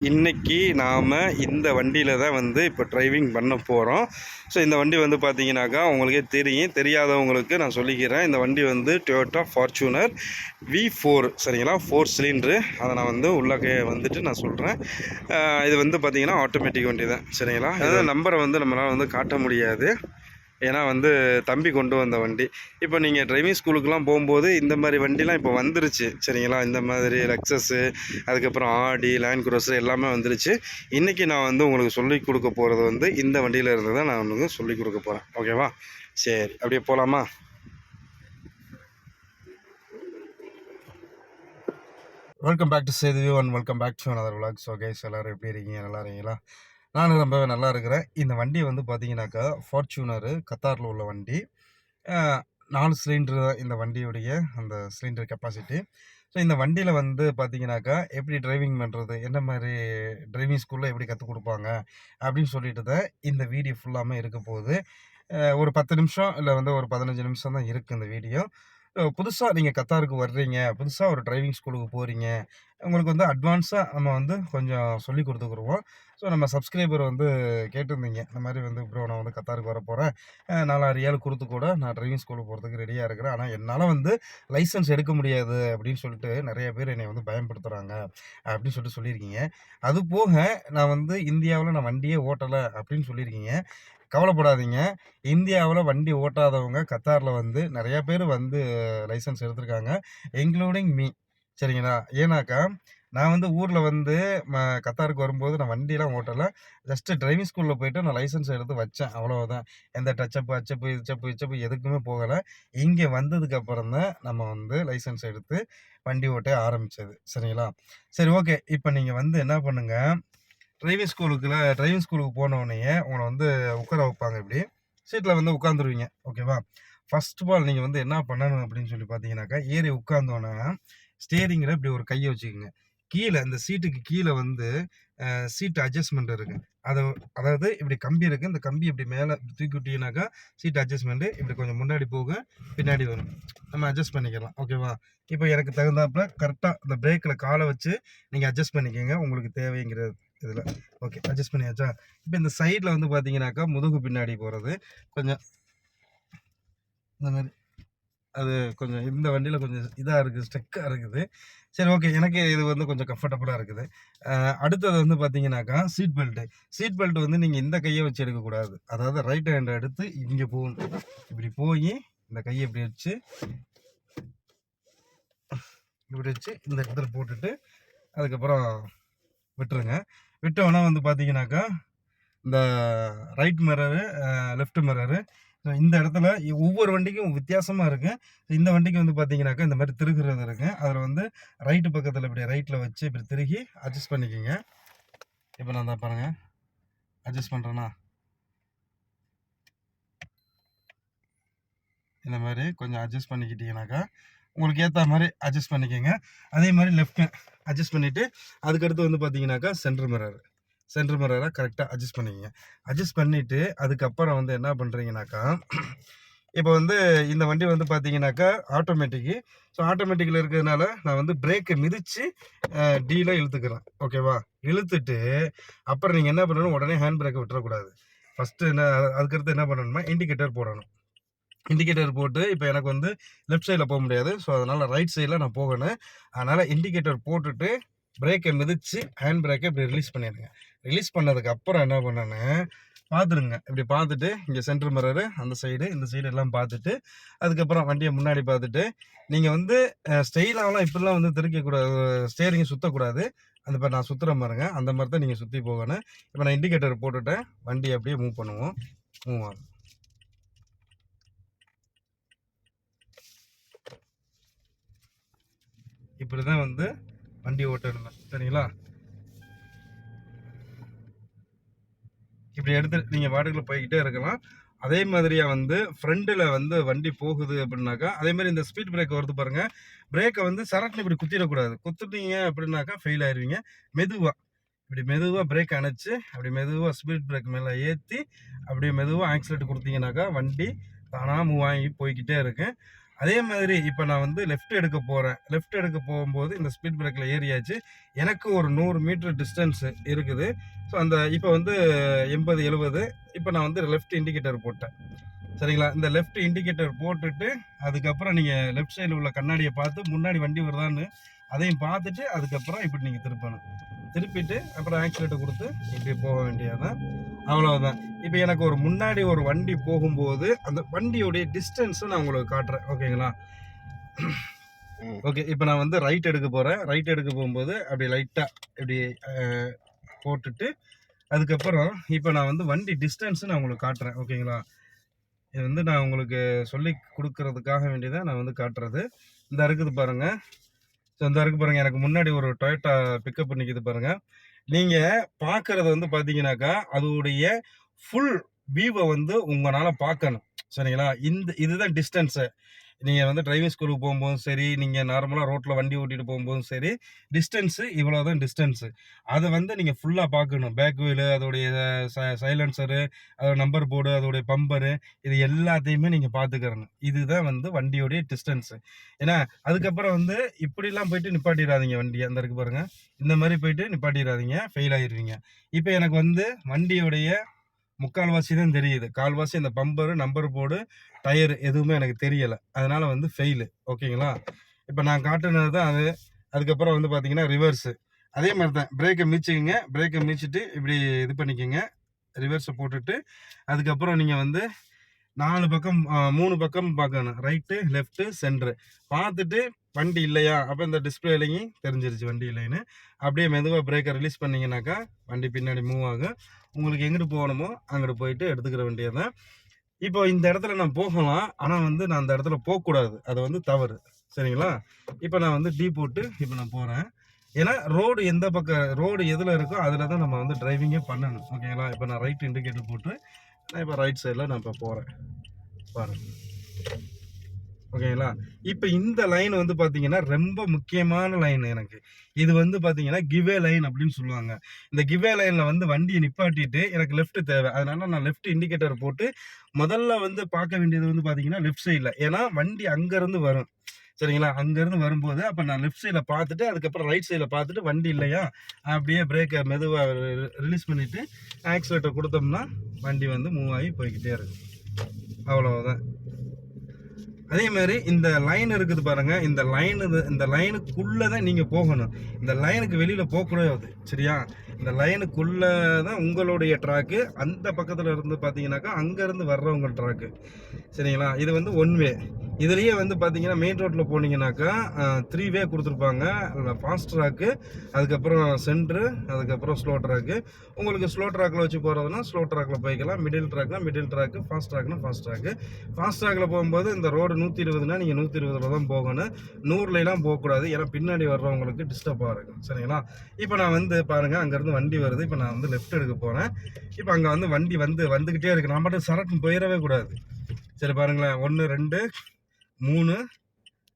இன்னைக்கு நாம் இந்த வண்டியில் தான் வந்து இப்போ டிரைவிங் பண்ண போகிறோம் ஸோ இந்த வண்டி வந்து பார்த்தீங்கன்னாக்கா உங்களுக்கே தெரியும். தெரியாதவங்களுக்கு நான் சொல்லிக்கிறேன். இந்த வண்டி வந்து டொயோட்டா ஃபார்ச்சூனர் வி ஃபோர் சரிங்களா? ஃபோர் சிலிண்ட்ரு அதை நான் வந்து உள்ளே வந்துட்டு நான் சொல்கிறேன் இது வந்து பார்த்தீங்கன்னா ஆட்டோமேட்டிக் வண்டி தான் சரிங்களா அதாவது நம்பரை வந்து நம்மளால் வந்து காட்ட முடியாது. ஏன்னா வந்து தம்பி கொண்டு வந்த வண்டி. இப்போ நீங்கள் டிரைவிங் ஸ்கூலுக்குலாம் போகும்போது இந்த மாதிரி வண்டிலாம் இப்போ வந்துருச்சு. சரிங்களா? இந்த மாதிரி லக்ஸஸ்ஸு அதுக்கப்புறம் ஆடி லேண்ட் க்ரோஸு எல்லாமே வந்துருச்சு. இன்றைக்கி நான் வந்து உங்களுக்கு சொல்லி கொடுக்க போகிறது வந்து இந்த வண்டியில் இருந்து தான் நான் உங்களுக்கு சொல்லி கொடுக்க போகிறேன் ஓகேவா சரி அப்படியே போகலாமா welcome back to Sethu one welcome back to other vlog. Okay எல்லோரும் எப்படி இருக்கீங்க? நல்லா இருக்கீங்களா? நான் ரொம்பவே நல்லா இருக்கிறேன். இந்த வண்டி வந்து பார்த்தீங்கன்னாக்கா ஃபார்ச்சூனரு கத்தாரில் உள்ள வண்டி. நாலு சிலிண்டர் தான் இந்த வண்டியுடைய அந்த சிலிண்டர் கெப்பாசிட்டி ஸோ இந்த வண்டியில் வந்து பார்த்தீங்கன்னாக்கா எப்படி டிரைவிங் பண்ணுறது என்ன மாதிரி டிரைவிங் ஸ்கூலில் எப்படி கற்றுக் கொடுப்பாங்க அப்படின்னு சொல்லிட்டு தான் இந்த வீடியோ ஃபுல்லாமே இருக்க போகுது. ஒரு பத்து நிமிஷம் இல்லை வந்து ஒரு பதினஞ்சு நிமிஷம் தான் இருக்குது இந்த வீடியோ புதுசாக நீங்கள் கத்தாருக்கு வர்றீங்க புதுசாக ஒரு டிரைவிங் ஸ்கூலுக்கு போகிறீங்க உங்களுக்கு வந்து அட்வான்ஸாக நம்ம வந்து கொஞ்சம் சொல்லி கொடுத்துக்குருவோம். ஸோ நம்ம சப்ஸ்கிரைபர் வந்து கேட்டிருந்தீங்க இந்த மாதிரி வந்து ப்ரோ நான் வந்து கத்தாருக்கு வர போகிறேன் நாலாயிரம் ரியால் கொடுத்து கூட நான் டிரைவிங் ஸ்கூலுக்கு போகிறதுக்கு ரெடியாக இருக்கிறேன். ஆனால் என்னால் வந்து லைசன்ஸ் எடுக்க முடியாது அப்படின்னு சொல்லிட்டு நிறைய பேர் என்னை வந்து பயன்படுத்துகிறாங்க அப்படின்னு சொல்லிட்டு சொல்லியிருக்கீங்க. அது போக நான் வந்து இந்தியாவில் நான் வண்டியே ஓட்டலை அப்படின்னு சொல்லியிருக்கீங்க. கவலைப்படாதீங்க. இந்தியாவில் வண்டி ஓட்டாதவங்க கத்தாரில் வந்து நிறைய பேர் வந்து லைசன்ஸ் எடுத்திருக்காங்க. Including me. சரிங்களா? ஏன்னாக்கா நான் வந்து ஊரில் வந்து ம- கத்தாருக்கு வரும்போது நான் வண்டியெலாம் ஓட்டலை. ஜஸ்ட்டு டிரைவிங் ஸ்கூலில் போயிட்டு நான் லைசன்ஸ் எடுத்து வச்சேன். அவ்வளோதான் எந்த டச்சப்பு அச்சப்பு இச்சப்பு இச்சப்பு எதுக்குமே போகலை. இங்கே வந்ததுக்கப்புறம் தான் நம்ம வந்து லைசன்ஸ் எடுத்து வண்டி ஓட்ட ஆரம்பித்தது சரிங்களா? சரி ஓகே இப்போ நீங்கள் வந்து என்ன பண்ணுங்கள் டிரைவிங் ஸ்கூலுக்குள்ள டிரைவிங் ஸ்கூலுக்கு போனோடனே உங்களை வந்து உட்கார வைப்பாங்க இப்படி. சீட்டில் வந்து உட்காந்துருவீங்க ஓகேவா ஃபர்ஸ்ட் ஆல் நீங்கள் வந்து என்ன பண்ணணும் அப்படின்னு சொல்லி பார்த்தீங்கன்னாக்கா ஏறி உட்காந்தோன்னே ஸ்டேரிங்கில் இப்படி ஒரு கையை வச்சுக்கோங்க. கீழே இந்த சீட்டுக்கு கீழே வந்து சீட் அட்ஜஸ்ட்மெண்ட் இருக்கு. அதை அதாவது இப்படி கம்பி இருக்கு. இந்த கம்பி இப்படி மேலே தூக்கி விட்டீங்கன்னாக்கா சீட் அட்ஜஸ்ட்மெண்ட் இப்படி கொஞ்சம் முன்னாடி போகும் பின்னாடி வரும். நம்ம அட்ஜஸ்ட் பண்ணிக்கலாம். ஓகேவா இப்போ எனக்கு தகுந்தாப்புல கரெக்டாக இந்த பிரேக்கில் காலை வச்சு நீங்கள் அட்ஜஸ்ட் பண்ணிக்கோங்க. உங்களுக்கு தேவைங்கிறது. இதில். ஓகே அட்ஜஸ்ட் பண்ணியாச்சா இப்போ இந்த சைடில் வந்து பார்த்தீங்கன்னாக்கா முதுகு பின்னாடி போகிறது கொஞ்சம் இந்த மாதிரி. அது கொஞ்சம் இந்த வண்டியில் கொஞ்சம் இதாக இருக்குது ஸ்டெக்காக இருக்குது. சரி ஓகே எனக்கு இது வந்து கொஞ்சம் கம்ஃபர்டபுளாக இருக்குது. அடுத்தது வந்து பார்த்தீங்கன்னாக்கா சீட் பெல்ட்டு சீட் பெல்ட் வந்து நீங்கள் இந்த கையை வச்சு எடுக்கக்கூடாது. அதாவது ரைட் ஹேண்டை எடுத்து இங்கே போகணும். இப்படி போய் இந்த கையை இப்படி வச்சு இப்படி வச்சு இந்த இடத்துல போட்டுட்டு அதுக்கப்புறம் விட்டுருங்க. விட்டோன்னா வந்து பார்த்தீங்கன்னாக்கா இந்த ரைட் மிரரு லெஃப்ட் மிரரு இந்த இடத்துல ஒவ்வொரு வண்டிக்கும் வித்தியாசமாக இருக்குது இந்த வண்டிக்கு வந்து பார்த்தீங்கன்னாக்கா இந்த மாதிரி திருகுறது இருக்குது அதில் வந்து ரைட்டு பக்கத்தில் இப்படி ரைட்டில் வச்சு இப்படி திருகி அட்ஜஸ்ட் பண்ணிக்கோங்க. இப்போ நான் தான் பாருங்க. அட்ஜஸ்ட் பண்ணுறேன்னா இந்த மாதிரி கொஞ்சம் அட்ஜஸ்ட் பண்ணிக்கிட்டீங்கன்னாக்கா உங்களுக்கு ஏற்ற மாதிரி அட்ஜஸ்ட் பண்ணிக்கோங்க. அதே மாதிரி லெஃப்ட் அட்ஜஸ்ட் பண்ணிவிட்டு அதுக்கடுத்து வந்து பார்த்தீங்கன்னாக்கா சென்டர் மிரர் சென்டர் மிரரை கரெக்டாக அட்ஜஸ்ட் பண்ணிக்கங்க. அட்ஜஸ்ட் பண்ணிவிட்டு அதுக்கப்புறம் வந்து என்ன பண்ணுறீங்கனாக்கா இப்போ வந்து இந்த வண்டி வந்து பார்த்தீங்கன்னாக்கா ஆட்டோமேட்டிக்கு ஸோ ஆட்டோமேட்டிக்கில் இருக்கிறதுனால நான் வந்து பிரேக்கை மிதித்து டீலாக இழுத்துக்கிறேன். ஓகேவா இழுத்துட்டு அப்புறம் நீங்கள் என்ன பண்ணணும்? உடனே ஹேண்ட் பிரேக்கை விட்டுறக்கூடாது. ஃபஸ்ட்டு என்ன அதுக்கடுத்து என்ன பண்ணணுமா இண்டிகேட்டர் போடணும். இண்டிகேட்டர் போட்டு இப்போ எனக்கு வந்து லெஃப்ட் சைடில் போக முடியாது. ஸோ அதனால் ரைட் சைடில் நான் போகணும் அதனால் இண்டிகேட்டர் போட்டுட்டு பிரேக்கை மிதித்து ஹேண்ட் பிரேக்கை இப்படி ரிலீஸ் பண்ணிடுங்க. ரிலீஸ் பண்ணதுக்கு அப்புறம் என்ன பண்ணேன்னு பார்த்துருங்க இப்படி பார்த்துட்டு இங்கே சென்டர் மிரரு அந்த சைடு இந்த சைடு எல்லாம் பார்த்துட்டு அதுக்கப்புறம் வண்டியை முன்னாடி பார்த்துட்டு நீங்கள் வந்து ஸ்டெயிலாகலாம் இப்படிலாம் வந்து திருக்கக்கூடாது ஸ்டேரிங்கை சுற்றக்கூடாது அந்த மாதிரி நான் சுற்றுற பாருங்க அந்த மாதிரி தான் நீங்கள் சுற்றி போகணும். இப்போ நான் இண்டிகேட்டர் போட்டுவிட்டேன் வண்டியை அப்படியே மூவ் பண்ணுவோம். மூவ் ஆகும் இப்படி தான் வந்து வண்டி ஓட்டணும் சரிங்களா? இப்படி எடுத்து நீங்கள் வாடகையில் போய்கிட்டே இருக்கலாம். அதே மாதிரியா வந்து ஃப்ரண்டில் வந்து வண்டி போகுது அப்படின்னாக்கா அதே மாதிரி இந்த ஸ்பீட் பிரேக் வருது பாருங்கள் பிரேக்கை வந்து சரட்டுன்னு இப்படி குத்திடக்கூடாது. குத்துட்டீங்க அப்படின்னாக்கா ஃபெயில் ஆயிடுவீங்க மெதுவாக இப்படி மெதுவாக பிரேக் அணைச்சி அப்படி மெதுவாக ஸ்பீட் பிரேக் மேலே ஏற்றி அப்படியே மெதுவாக ஆக்சிலேட் கொடுத்தீங்கன்னாக்கா வண்டி தானாக மூவ் ஆகி போய்கிட்டே இருக்கு. அதே மாதிரி இப்போ நான் வந்து லெஃப்ட் எடுக்க போகிறேன் லெஃப்ட் எடுக்க போகும்போது இந்த ஸ்பீட் பிரேக்கில் ஏறியாச்சு. எனக்கு ஒரு நூறு மீட்ரு டிஸ்டன்ஸ் இருக்குது. ஸோ அந்த இப்போ வந்து எண்பது எழுபது இப்போ நான் வந்து லெஃப்ட் இண்டிகேட்டர் போட்டேன். சரிங்களா? இந்த லெஃப்ட் இண்டிகேட்டர் போட்டுட்டு அதுக்கப்புறம் நீங்கள் லெஃப்ட் சைடில் உள்ள கண்ணாடியை பார்த்து முன்னாடி வண்டி வருதான்னு அதையும் பார்த்துட்டு அதுக்கப்புறம் இப்படி நீங்கள் திருப்பணும். திருப்பிட்டு அப்புறம் ஆக்சிலேட்டர் கொடுத்து இப்படி போக வேண்டியதுதான். அவ்வளவுதான். இப்போ எனக்கு ஒரு முன்னாடி ஒரு வண்டி போகும்போது அந்த வண்டியோடைய டிஸ்டன்ஸை நான் உங்களுக்கு காட்டுறேன். ஓகேங்களா ஓகே இப்போ நான் வந்து ரைட் எடுக்க போகிறேன் ரைட் எடுக்க போகும்போது அப்படி லைட்டாக இப்படி போட்டுட்டு அதுக்கப்புறம் இப்போ நான் வந்து வண்டி டிஸ்டன்ஸ் நான் உங்களுக்கு காட்டுறேன். ஓகேங்களா இது வந்து நான் உங்களுக்கு சொல்லி கொடுக்கறதுக்காக வேண்டியதான் நான் வந்து காட்டுறது. இந்த இருக்குது பாருங்க. ஸோ இந்த இருக்கு பாருங்க. எனக்கு முன்னாடி ஒரு டொயோட்டா பிக்கப் நிற்கிது பாருங்க. நீங்க பார்க்குறது வந்து பார்த்தீங்கன்னாக்கா அதோடைய ஃபுல் வியூவை வந்து உங்களால பார்க்கணும் சரிங்களா? இந்த இதுதான் டிஸ்டன்ஸு நீங்கள் வந்து டிரைவிங் ஸ்கூலுக்கு போகும்போதும் சரி நீங்கள் நார்மலாக ரோட்டில் வண்டி ஓட்டிட்டு போகும்போதும் சரி டிஸ்டன்ஸு இவ்வளோ தான் டிஸ்டன்ஸு அதை வந்து நீங்கள் ஃபுல்லாக பார்க்கணும். பேக் வீலு அதோடைய சைலன்சரு அதோட நம்பர் போர்டு அதோடைய பம்பரு இது எல்லாத்தையுமே நீங்கள் பார்த்துக்கிறணும். இதுதான் வந்து வண்டியோடைய டிஸ்டன்ஸு ஏன்னா அதுக்கப்புறம் வந்து இப்படிலாம் போயிட்டு நிப்பாட்டிடாதீங்க வண்டி அந்த இருக்கு பாருங்கள் இந்த மாதிரி போயிட்டு நிப்பாட்டிடாதீங்க. ஃபெயில் ஆயிருவீங்க. இப்போ எனக்கு வந்து வண்டியோடைய முக்கால்வாசி தான் தெரியுது. கால்வாசி அந்த பம்பரு நம்பர் போர்டு டயர் எதுவுமே எனக்கு தெரியலை. அதனால வந்து ஃபெயிலு ஓகேங்களா இப்போ நான் காட்டுனது தான் அது. அதுக்கப்புறம் வந்து பார்த்தீங்கன்னா ரிவர்ஸு அதே மாதிரி தான். பிரேக்கை மீச்சிக்கங்க பிரேக்கை மீச்சிட்டு இப்படி இது பண்ணிக்கோங்க. ரிவர்ஸை போட்டுட்டு அதுக்கப்புறம் நீங்கள் வந்து நாலு பக்கம் மூணு பக்கம் பார்க்கணும். ரைட்டு லெஃப்ட்டு சென்ட்ரு பார்த்துட்டு வண்டி இல்லையா? அப்போ இந்த டிஸ்பிளேலையும் தெரிஞ்சிருச்சு வண்டி இல்லைன்னு. அப்படியே மெதுவாக பிரேக்கை ரிலீஸ் பண்ணீங்கன்னாக்கா வண்டி பின்னாடி மூவ் ஆகும். உங்களுக்கு எங்கிட்டு போகணுமோ அங்கிட்டு போயிட்டு எடுத்துக்கிற வேண்டியதுதான். இப்போ இந்த இடத்துல நான் போகலாம். ஆனால் வந்து நான் அந்த இடத்துல போகக்கூடாது. அது வந்து தவறு. சரிங்களா? இப்போ நான் வந்து டீ போட்டு இப்போ நான் போகிறேன் ஏன்னா ரோடு எந்த பக்கம் ரோடு எதில் இருக்கோ அதில் தான் நம்ம வந்து டிரைவிங்கே பண்ணணும். ஓகேங்களா இப்போ நான் ரைட் இண்டிகேட்டர் போட்டு நான் இப்போ ரைட் சைடில் நான் இப்போ போகிறேன் பாருங்கள் ஓகேங்களா இப்போ இந்த லைன் வந்து பார்த்தீங்கன்னா ரொம்ப முக்கியமான லைன் எனக்கு. இது வந்து பார்த்தீங்கன்னா கிவே லைன் அப்படின்னு சொல்லுவாங்க. இந்த கிவே லைனில் வந்து வண்டியை நிப்பாட்டிட்டு எனக்கு லெஃப்ட் தேவை. அதனால நான் லெஃப்ட் இண்டிகேட்டர் போட்டு முதல்ல வந்து பார்க்க வேண்டியது வந்து பார்த்தீங்கன்னா லெஃப்ட் சைடில் ஏன்னா வண்டி அங்கேருந்து வரும். சரிங்களா? அங்கேருந்து வரும்போது அப்போ நான் லெஃப்ட் சைடில் பார்த்துட்டு அதுக்கப்புறம் ரைட் சைடில் பார்த்துட்டு வண்டி இல்லையா? அப்படியே பிரேக்கை மெதுவாக ரிலீஸ் பண்ணிவிட்டு ஆக்சிலேட்டர் கொடுத்தோம்னா வண்டி வந்து மூவ் ஆகி போய்கிட்டே இருக்கும் அவ்வளோதான் அதே மாதிரி இந்த லைன் இருக்குது பாருங்க. இந்த லைன் இந்த லைனுக்குள்ள தான் நீங்க போகணும். இந்த லைனுக்கு வெளியில போகக்கூடாது சரியா? இந்த லைனுக்குள்ளே தான் உங்களுடைய ட்ராக்கு அந்த பக்கத்துல இருந்து பாத்தீங்கன்னாக்கா அங்க இருந்து வர்றவங்க ட்ராக்கு சரிங்களா? இது வந்து ஒன் வே இதுலேயே வந்து பார்த்தீங்கன்னா மெயின் ரோட்டில் போனீங்கன்னாக்கா த்ரீ வே கொடுத்துருப்பாங்க. ஃபாஸ்ட் ட்ராக்கு அதுக்கப்புறம் சென்ட்ரு அதுக்கப்புறம் ஸ்லோ ட்ராக்கு உங்களுக்கு ஸ்லோ ட்ராக்கில் வச்சு போகிறதுனா ஸ்லோ ட்ராக்கில் போய்க்கலாம். மிடில் ட்ராக்னா மிடில் ட்ராக்கு ஃபாஸ்ட் ட்ராக்னா ஃபாஸ்ட் ட்ராக்கு ஃபாஸ்ட் ட்ராக்கில் போகும்போது இந்த ரோடு நூற்றி இருபதுனா நீங்கள் நூற்றி இருபதுல தான் போகணும். நூறுலாம் போகக்கூடாது. ஏன்னா பின்னாடி வர்றவங்களுக்கு டிஸ்டர்பாக இருக்கும். சரிங்களா? இப்போ நான் வந்து பாருங்கள் அங்கேருந்து வண்டி வருது. இப்போ நான் வந்து லெஃப்ட் எடுக்க போகிறேன் இப்போ அங்கே வந்து வண்டி வந்து வந்துக்கிட்டே இருக்கு. நான் மட்டும் சரட்டுன்னு போயிடவே கூடாது. சரி பாருங்களேன். ஒன்று ரெண்டு மூணு.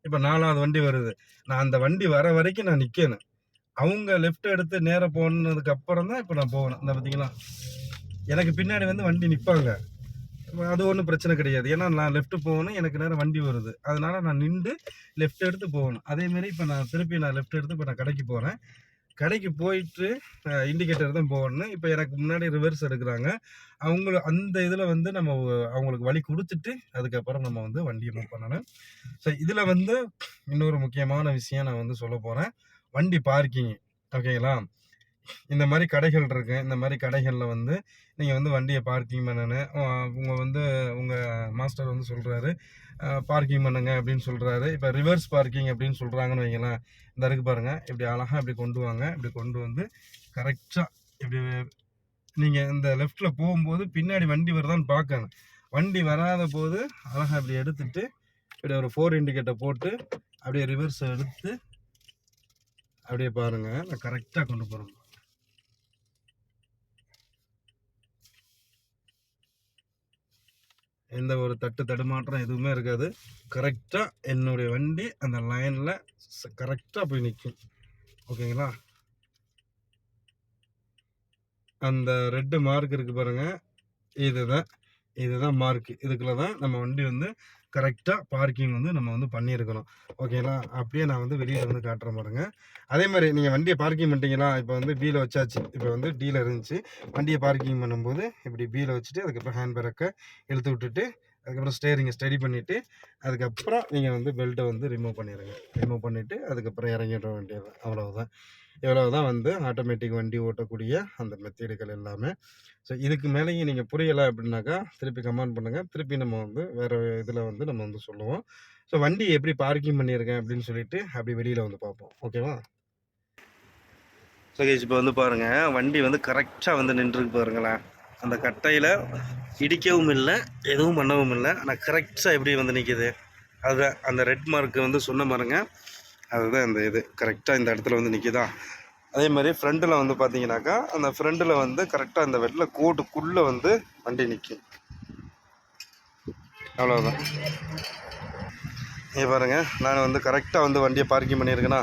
இப்போ நாலாவது வண்டி வருது. நான் அந்த வண்டி வர வரைக்கும் நான் நிற்கணும் அவங்க லெஃப்ட் எடுத்து நேராக போனதுக்கு அப்புறம் தான் இப்போ நான் போகணும். இந்த பார்த்தீங்களா எனக்கு பின்னாடி வந்து வண்டி நிற்பாங்க அது ஒன்றும் பிரச்சனை கிடையாது. ஏன்னா நான் லெஃப்ட் போகணும் எனக்கு நேரம் வண்டி வருது. அதனால நான் நின்று லெஃப்ட் எடுத்து போகணும். அதேமாரி இப்போ நான் திருப்பி நான் லெஃப்ட் எடுத்து இப்போ நான் கடைக்கு போகிறேன் கடைக்கு போயிட்டு இண்டிகேட்டர் தான் போகணும் இப்போ எனக்கு முன்னாடி ரிவர்ஸ் எடுக்கிறாங்க. அவங்களும் அந்த இதில் வந்து நம்ம அவங்களுக்கு வழி கொடுத்துட்டு அதுக்கப்புறம் நம்ம வந்து வண்டியை மூவ் பண்ணணும். ஸோ இதில் வந்து இன்னொரு முக்கியமான விஷயம் நான் வந்து சொல்ல போகிறேன் வண்டி பார்க்கிங் ஓகேங்களா இந்த மாதிரி கடைகள் இருக்கு. இந்த மாதிரி கடைகளில் வந்து நீங்கள் வந்து வண்டியை பார்க்கிங் பண்ணணும் உங்கள் வந்து உங்கள் மாஸ்டர் வந்து சொல்கிறாரு பார்க்கிங் பண்ணுங்க அப்படின்னு சொல்கிறாரு இப்போ ரிவர்ஸ் பார்க்கிங் அப்படின்னு சொல்கிறாங்கன்னு வைங்களேன். இந்த இருக்கு பாருங்கள் இப்படி அழகாக இப்படி கொண்டு வாங்க. இப்படி கொண்டு வந்து கரெக்டாக இப்படி நீங்கள் இந்த லெஃப்டில் போகும்போது பின்னாடி வண்டி வருதான்னு பார்க்கணும். வண்டி வராத போது அழகாக இப்படி எடுத்துட்டு இப்படி ஒரு ஃபோர் இண்டிகேட்டர் போட்டு அப்படியே ரிவர்ஸ் எடுத்து அப்படியே பாருங்கள் நான் கரெக்டாக கொண்டு போகிறேன் எந்த ஒரு தட்டு தடுமாற்றம் எதுவுமே இருக்காது. கரெக்டாக என்னுடைய வண்டி அந்த லைனில் கரெக்டாக போய் நிற்கும் ஓகேங்களா அந்த ரெட்டு மார்க் இருக்கு பாருங்க. இதுதான் இதுதான் மார்க் இதுக்குள்ள தான் நம்ம வண்டி வந்து கரெக்டாக பார்க்கிங் வந்து நம்ம வந்து பண்ணியிருக்கணும். ஓகேங்களா? அப்படியே நான் வந்து வெளியில் வந்து காட்டுறேன் பாருங்க. அதே மாதிரி நீங்கள் வண்டியை பார்க்கிங் பண்ணிட்டீங்களா? இப்போ வந்து பியில் வச்சாச்சு. இப்போ வந்து டீல இருந்துச்சு. வண்டியை பார்க்கிங் பண்ணும்போது இப்படி பியில் வச்சுட்டு அதுக்கப்புறம் ஹேண்ட் பேக்கை இழுத்து விட்டுட்டு அதுக்கப்புறம் ஸ்டேரிங்கை ஸ்டடி பண்ணிவிட்டு அதுக்கப்புறம் நீங்கள் வந்து பெல்ட்டை வந்து ரிமூவ் பண்ணிடுங்க ரிமூவ் பண்ணிவிட்டு அதுக்கப்புறம் இறங்கிட வேண்டியது அவ்வளவுதான். இவ்வளவு தான் வந்து ஆட்டோமேட்டிக் வண்டி ஓட்டக்கூடிய அந்த மெத்தேடுகள் எல்லாமே. ஸோ இதுக்கு மேலேயும் நீங்கள் புரியலை அப்படின்னாக்கா திருப்பி கமெண்ட் பண்ணுங்கள் திருப்பி நம்ம வந்து வேறு இதில் வந்து நம்ம வந்து சொல்லுவோம். ஸோ வண்டி எப்படி பார்க்கிங் பண்ணியிருக்கேன் அப்படின்னு சொல்லிட்டு அப்படி வெளியில் வந்து பார்ப்போம். ஓகேவா ஸோ இப்போ வந்து பாருங்கள் வண்டி வந்து கரெக்டாக வந்து நின்றுருக்கு பாருங்களேன். அந்த கட்டையில் இடிக்கவும் இல்லை எதுவும் பண்ணவும் இல்லை. ஆனால் கரெக்டாக எப்படி வந்து நிற்கிது அதுதான் அந்த ரெட் மார்க்கு வந்து சொன்ன பாருங்க. அதுதான் இந்த இது. கரெக்டாக இந்த இடத்துல வந்து நிற்கிதா அதே மாதிரி ஃப்ரண்ட்டில் வந்து பார்த்தீங்கன்னாக்கா அந்த ஃப்ரண்ட்டில் வந்து கரெக்டாக அந்த வெள்ளை கோட்டுக்குள்ளே வந்து வண்டி நிற்கும் அவ்வளோதான் இங்கே பாருங்க நான் வந்து கரெக்டாக வந்து வண்டியை பார்க்கிங் பண்ணியிருக்கேன்னா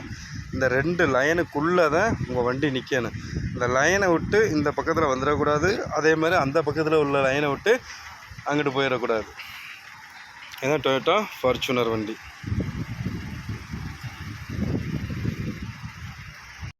இந்த ரெண்டு லைனுக்குள்ளே தான் உங்கள் வண்டி நிற்கணும் இந்த லைனை விட்டு இந்த பக்கத்தில் வந்துடக்கூடாது. அதே மாதிரி அந்த பக்கத்தில் உள்ள லைனை விட்டு அங்கிட்டு போயிடக்கூடாது. இதுதான் டொயோட்டா ஃபார்ச்சுனர் வண்டி.